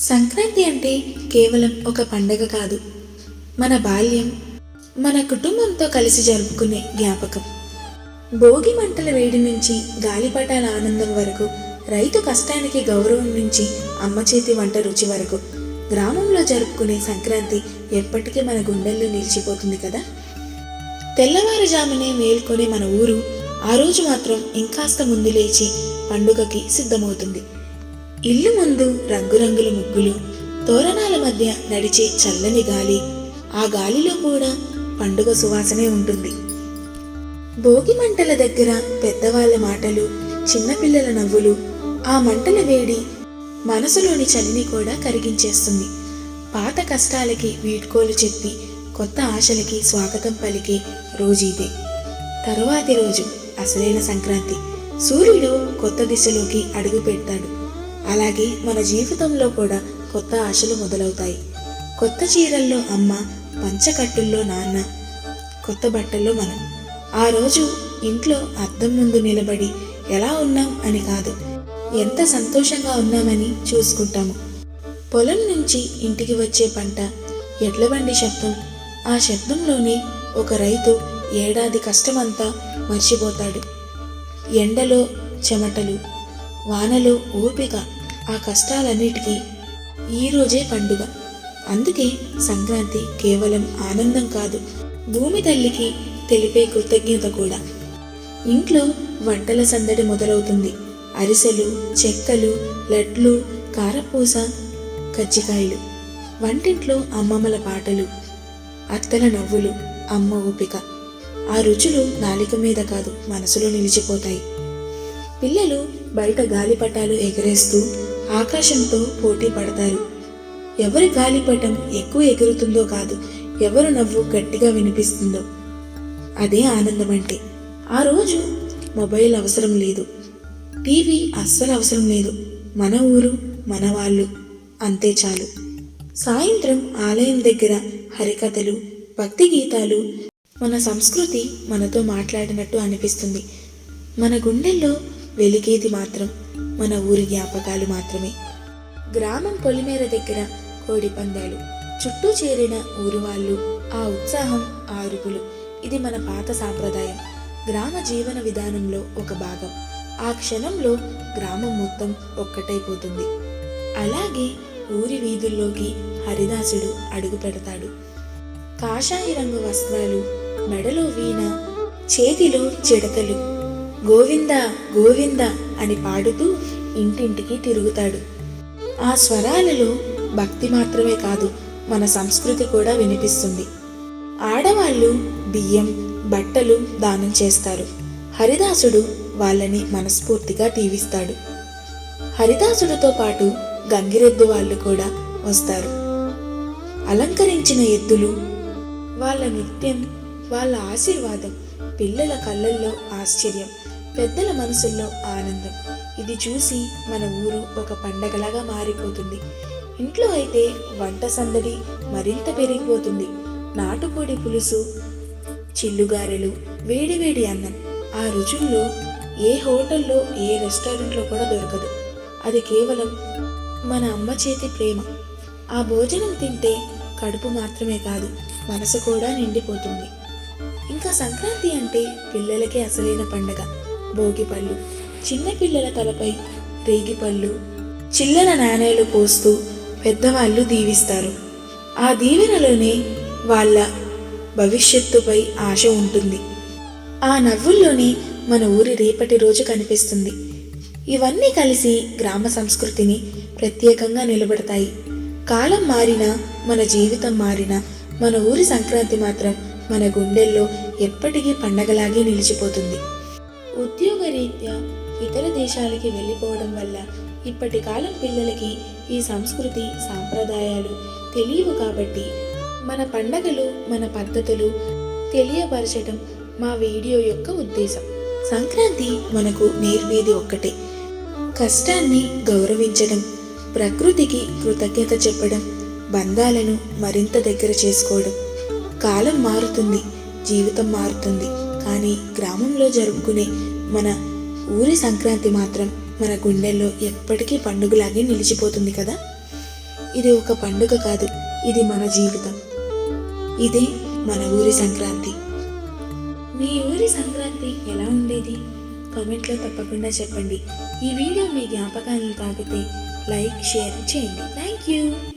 సంక్రాంతి అంటే కేవలం ఒక పండగ కాదు. మన బాల్యం మన కుటుంబంతో కలిసి జరుపుకునే జ్ఞాపకం. భోగి మంటల వేడి నుంచి గాలిపటాల ఆనందం వరకు రైతు కష్టానికి గౌరవం నుంచి అమ్మ చేతి వంట రుచి వరకు గ్రామంలో జరుపుకునే సంక్రాంతి ఎప్పటికీ మన గుండెల్లో నిలిచిపోతుంది కదా? తెల్లవారుజామునే మేల్కొనే మన ఊరు ఆ రోజు మాత్రం ఇంకాస్త ముందు లేచి పండుగకి సిద్ధమవుతుంది. ఇల్లు ముందు రంగురంగుల ముగ్గులు తోరణాల మధ్య నడిచే చల్లని గాలి. ఆ గాలిలో కూడా పండుగ సువాసనే ఉంటుంది. భోగి మంటల దగ్గర పెద్దవాళ్ళ మాటలు చిన్నపిల్లల నవ్వులు ఆ మంటల వేడి మనసులోని చలిని కూడా కరిగించేస్తుంది. పాత కష్టాలకి వీడ్కోలు చెప్పి కొత్త ఆశలకి స్వాగతం పలికే రోజు ఇదే. తరువాతి రోజు అసలైన సంక్రాంతి. సూర్యుడు కొత్త దిశలోకి అడుగు పెడతాడు. అలాగే మన జీవితంలో కూడా కొత్త ఆశలు మొదలవుతాయి. కొత్త చీరల్లో అమ్మ పంచకట్టుల్లో నాన్న కొత్త బట్టల్లో మనం. ఆ రోజు ఇంట్లో అద్దం ముందు నిలబడి ఎలా ఉన్నాం అని కాదు ఎంత సంతోషంగా ఉన్నామని చూసుకుంటాము. పొలం నుంచి ఇంటికి వచ్చే పంట ఎడ్ల బండి శబ్దం. ఆ శబ్దంలోనే ఒక రైతు ఏడాది కష్టమంతా మర్చిపోతాడు. ఎండలో చెమటలు వానలో ఓపిక ఆ కష్టాలన్నిటికీ ఈరోజే పండుగ. అందుకే సంక్రాంతి కేవలం ఆనందం కాదు భూమి తల్లికి తెలిపే కృతజ్ఞత కూడా. ఇంట్లో వంటల సందడి మొదలవుతుంది. అరిసెలు చెక్కలు లడ్లు కారపూస కజ్జికాయలు. వంటింట్లో అమ్మమ్మల పాటలు అత్తల నవ్వులు అమ్మ ఓపిక. ఆ రుచులు నాలిక మీద కాదు మనసులో నిలిచిపోతాయి. పిల్లలు బయట గాలిపటాలు ఎగరేస్తూ ఆకాశంతో పోటీ పడతారు. ఎవరి గాలిపటం ఎక్కువ ఎగురుతుందో కాదు ఎవరు నవ్వు గట్టిగా వినిపిస్తుందో. అదే ఆనందం అంటే ఆ రోజు మొబైల్ అవసరం లేదు. టీవీ అస్సలు అవసరం లేదు. మన ఊరు మన వాళ్ళు. అంతే చాలు. సాయంత్రం ఆలయం దగ్గర హరికథలు భక్తి గీతాలు మన సంస్కృతి మనతో మాట్లాడినట్టు అనిపిస్తుంది. మన గుండెల్లో వెలిగేది మాత్రం మన ఊరి జ్ఞాపకాలు మాత్రమే. గ్రామం పొలిమేర దగ్గర కోడి పందాలు. చుట్టూ చేరిన ఊరు వాళ్ళు ఆ ఉత్సాహం ఆరుగులు ఇది మన పాత సాంప్రదాయం. గ్రామ జీవన విధానంలో ఒక భాగం. ఆ క్షణంలో గ్రామం మొత్తం ఒక్కటైపోతుంది. అలాగే ఊరి వీధుల్లోకి హరిదాసుడు అడుగు పెడతాడు. కాషాయ రంగు వస్త్రాలు మెడలో వీణ చేతిలో చిడతలు గోవింద గోవింద అని పాడుతూ ఇంటింటికి తిరుగుతాడు. ఆ స్వరాలలో భక్తి మాత్రమే కాదు మన సంస్కృతి కూడా వినిపిస్తుంది. ఆడవాళ్ళు బియ్యం బట్టలు దానం చేస్తారు. హరిదాసుడు వాళ్ళని మనస్ఫూర్తిగా దీవిస్తాడు హరిదాసుడితో పాటు గంగిరెద్దు వాళ్ళు కూడా వస్తారు. అలంకరించిన ఎద్దులు వాళ్ళ నృత్యం వాళ్ళ ఆశీర్వాదం పిల్లల కళ్ళల్లో ఆశ్చర్యం. పెద్దల మనసుల్లో ఆనందం. ఇది చూసి మన ఊరు ఒక పండగలాగా మారిపోతుంది. ఇంట్లో అయితే వంట సందడి మరింత పెరిగిపోతుంది. నాటుకోడి పులుసు చిల్లుగారెలు వేడివేడి అన్నం. ఆ రుచుల్లో ఏ హోటల్లో ఏ రెస్టారెంట్లో కూడా దొరకదు. అది కేవలం మన అమ్మ చేతి ప్రేమ. ఆ భోజనం తింటే కడుపు మాత్రమే కాదు మనసు కూడా నిండిపోతుంది. ఇంకా సంక్రాంతి అంటే పిల్లలకి అసలైన పండగ. భోగిపళ్ళు. చిన్నపిల్లల తలపై రేగిపళ్ళు. చిల్లర నాణేలు పోస్తూ పెద్దవాళ్ళు దీవిస్తారు. ఆ దీవెనలోనే వాళ్ళ భవిష్యత్తుపై ఆశ ఉంటుంది. ఆ నవ్వుల్లోనే మన ఊరి రేపటి రోజు కనిపిస్తుంది. ఇవన్నీ కలిసి గ్రామ సంస్కృతిని ప్రత్యేకంగా నిలబెడతాయి. కాలం మారినా మన జీవితం మారినా మన ఊరి సంక్రాంతి మాత్రం మన గుండెల్లో ఎప్పటికీ పండగలాగే నిలిచిపోతుంది. ఉద్యోగరీత్యా ఇతర దేశాలకి వెళ్ళిపోవడం వల్ల ఇప్పటి కాలం పిల్లలకి ఈ సంస్కృతి సాంప్రదాయాలు తెలియవు కాబట్టి మన పండగలు మన పద్ధతులు తెలియపరచడం మా వీడియో యొక్క ఉద్దేశం. సంక్రాంతి మనకు నేర్పేది ఒక్కటే. కష్టాన్ని గౌరవించడం ప్రకృతికి కృతజ్ఞత చెప్పడం బంధాలను మరింత దగ్గర చేసుకోవడం. కాలం మారుతుంది జీవితం మారుతుంది. కానీ గ్రామంలో జరుపుకునే మన ఊరి సంక్రాంతి మాత్రం మన గుండెల్లో ఎప్పటికీ పండుగలాగే నిలిచిపోతుంది కదా? ఇది ఒక పండుగ కాదు ఇది మన జీవితం. ఇదే మన ఊరి సంక్రాంతి. మీ ఊరి సంక్రాంతి ఎలా ఉండేది? కామెంట్లో తప్పకుండా చెప్పండి. ఈ వీడియో మీ జ్ఞాపకాలను తాకితే లైక్ షేర్ చేయండి. Thank you.